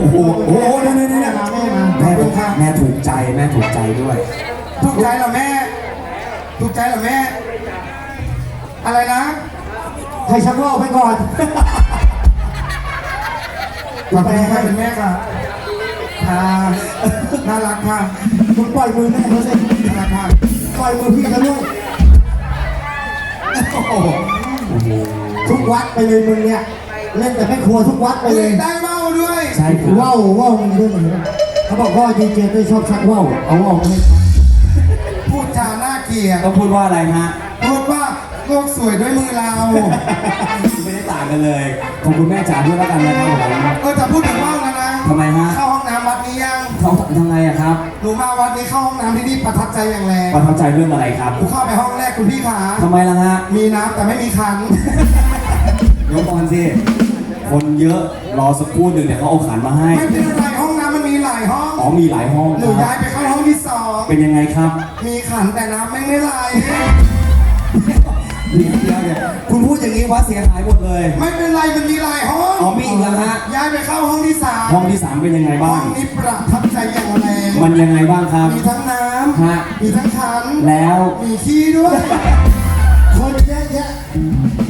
โอ้โหโอ้โหนี่นี่นี่แม่มาแม่มาแม่ถูกแม่ถูกใจแม่ถูกใจด้วย ถูกใจเหรอแม่ ถูกใจเหรอแม่ อะไรนะให้ชักว่าวไปก่อนขอบคุณค่ะเป็นแม่ค่ะค่ะน่ารักค่ะมึงปล่อยมือแม่เขาสิน่ารักค่ะปล่อยมือพี่เขาด้วยโอ้โหทุกวัดไปเลยมึงเนี่ย เล่นแต่แม่ครัวทุกวัดไปเลยได้เบ้าด้วยใช่ครับว่าวว่าวมึงด้วยมึงด้วยเขาบอกว่าดีเจไม่ชอบชักว่าวเอาว่าวมาให้ชักพูดจาน่าเกลียดต้องพูดว่าอะไรฮะ พูดว่าโลกสวยด้วยมือเราไม่ได้ต่างกันเลยขอบคุณแม่จ๋าด้วยแล้วกันนะครับผมเออแต่พูดถึงว่าวแล้วนะทำไมฮะเข้าห้องน้ำวัดนี้ยังเขาทำไงอะครับ หนูมาวัดนี้เข้าห้องน้ำที่นี่ประทับใจอย่างแรงประทับใจเรื่องอะไรครับหนูเข้าไปห้องแรกคุณพี่ขาทำไมล่ะฮะมีน้ำแต่ไม่มีขัน ยกก่อนสิ คนเยอะรอสักครู่หนึ่งเดี๋ยวเขาเอาขันมาให้ ไม่เป็นไรห้องน้ำมันมีหลายห้องอ๋อมีหลายห้องหนูคย้ารัยบไปเข้าห้องที่สองเป็นยังไงครับมีขันแต่น้ำไม่ไม่ไหลเดี๋ยวเดี๋ยวเดี๋ยวคุณพูดอย่างนี้วัดเสียหายหมดเลย ไม่เป็นไรมันมีหลายห้องอ๋อมีอีกแล้วฮะ ย้ายไปเข้าห้องที่สามห้องที่สามเป็นยังไงห้บ้าอง งนี้ประทับใจอย่างแรงมันยังไงบ้างครับ มีทั้งน้ฮะำมีทั้งขันแล้วมีขี้ด้วย คนเยอะแยะแต่ไม่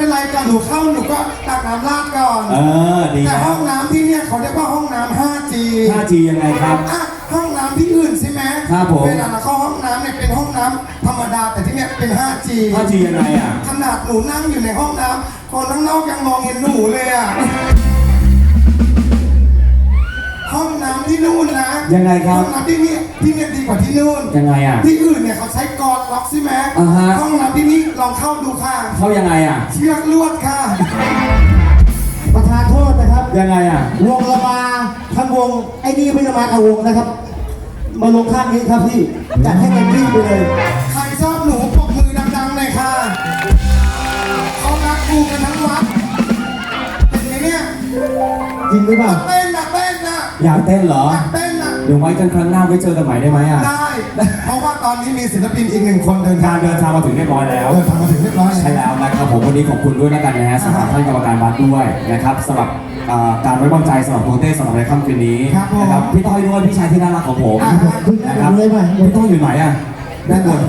เป็นไรก่อนหนูเข้าหนูก็ตักน้ำราดก่อน เออดีแต่แล้ห้วองน้ำที่เนี่ยเขาเรียกว่าห้องน้ำ 5G 5G ยังไงครับ อะห้องน้ำที่อื่นใช่ไหมครับผม เวลาเราเข้าห้องน้ำเนี่ยเป็นห้องน้ำธรรมดาแต่ที่เนี่ยเป็น 5G 5G ยังไงอะ ขนาดหนูนั่งอยู่ในห้องน้ำคนข้างนอกยังมองเห็นหนูเลยอะ ที่นู่นนะยังไงครับ ห้องน้ำที่นี่ที่เนี่ยดีกว่าที่นู่น ยังไงอะ ที่อื่นเนี่ยเขาใช้กรอนล็อกใช่ไหมอ่าฮะ ห้องน้ำที่นี่ลองเข้าดูค่ะ เขายังไงอะ เชือกลวดค่ะ ประธานโทษนะครับ ยังไงอะ วงละมาทั้งวงไอ้นี่ไม่ได้มากับวงนะครับ มาลงข้างนี้ครับพี่จัดให้เต็มที่ไปเลย ใครชอบหนูปรบมือดังๆหน่อยค่ะเขารักกูกันทั้งวัดเห็นไหมเนี่ยจริงหรือเปล่า เต้นนะเต้นนะ อยากเต้นเหรอ อยากเต้นนะเดี๋ยวไว้กันครั้งหน้าไว้เจอกันใหม่ได้ไหมอะ ได้ เพราะว่าตอนนี้มีศิลปินอีกหนึ่งคนเดินทางการเดินทางมาถึงเรียบร้อยแล้ว เดินทางมาถึงเรียบร้อยใช่แล้วนะครับผมวันนี้ขอบคุณด้วยแล้วกันนะฮะสำหรับท่านกรรมการวัดด้วยนะครับสำหรับอ่าการไว้วางใจสำหรับโปรเต้สำหรับในค่ำคืนนี้นะครับพี่ต้อยด้วยพี่ชายที่น่ารักของผมนะครับเลยไหมพี่ต้อยอยู่ไหนอะด้านบน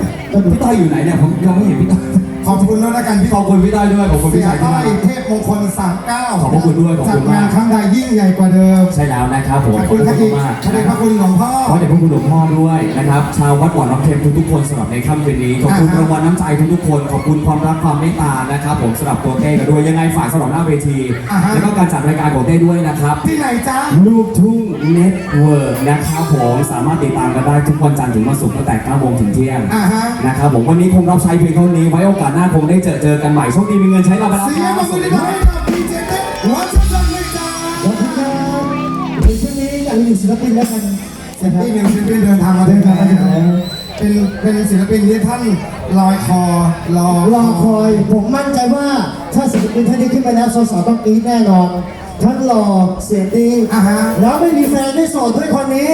พี่ต้อยอยู่ไหนเนี่ยผมยังไม่เห็นพี่ต้อย ขอบคุณด้วยแล้วกันพี่ขอบคุณพี่ต้อยด้วยขอบคุณเสีพี่ยชายที่ต้อน่ายรักเทพมงคลสามเก้าขอบพระคุณด้วยขอบจัคุดณมาก งานครั้งใดยิ่งใหญ่กว่าเดิมใช่แล้วนะครับผมขอบขคุอบณคุณครับอีกมากพระเดชพระคุณหลวงพ่อ ขอเดี๋ยวพระคุณหลวงพ่อด้วยนะครับ ชาววัดหวานน้ำเค็มทุกๆคนสำหรับในค่ำคืนนี้ขอบคุณอ่าฮะ รางวัลน้ำใจทุกๆคน ขอบคุณความรักความเมตตานะครับ ผมสำหรับตัวเต้กันด้วยยังไงฝากสำหรับหน้าเวทีอ่าฮะแล้วก็การจัดรายการของเต้ด้วยนะครับ ที่ไหนจ๊ะ ลูกทุ่งเน็ตเวิร์กนะครับผมสามารถติดตามกันได้ทุกวันจันทร์ถึงวันศุกร์ตั้งแต่9โมงถึงเที่ยงอ่าฮะ นะครับผมวันนี้คงรับใช้เพียงเท่านี้ไว้โอกาสหน้าคงได้เจอเจอกันใหม่โชคดีมีเงินใช้เราไปแล้วเสีคยรังบปรบสมืวัอดีดัคงรับๆให้กับดีเจเต้หัวจันเลยจ้าขอบคุณครับในช่วงนี้อย่างหนึ่งศิลปินแล้วกันนะครับที่หนึ่งศิลปินเดินทางมาถึงแล้วเป็นเป็นศิลปินที่ท่านลอยคอรอรอคอย ผมมั่นใจว่าถ้าศิลปินท่านนี้ขึ้นมาแล้วสาวๆต้องกรี๊ดแน่นอนทั้งหล่อเสียงดีอ่าฮะแล้วไม่มีแฟนได้โสดด้วยคนนี้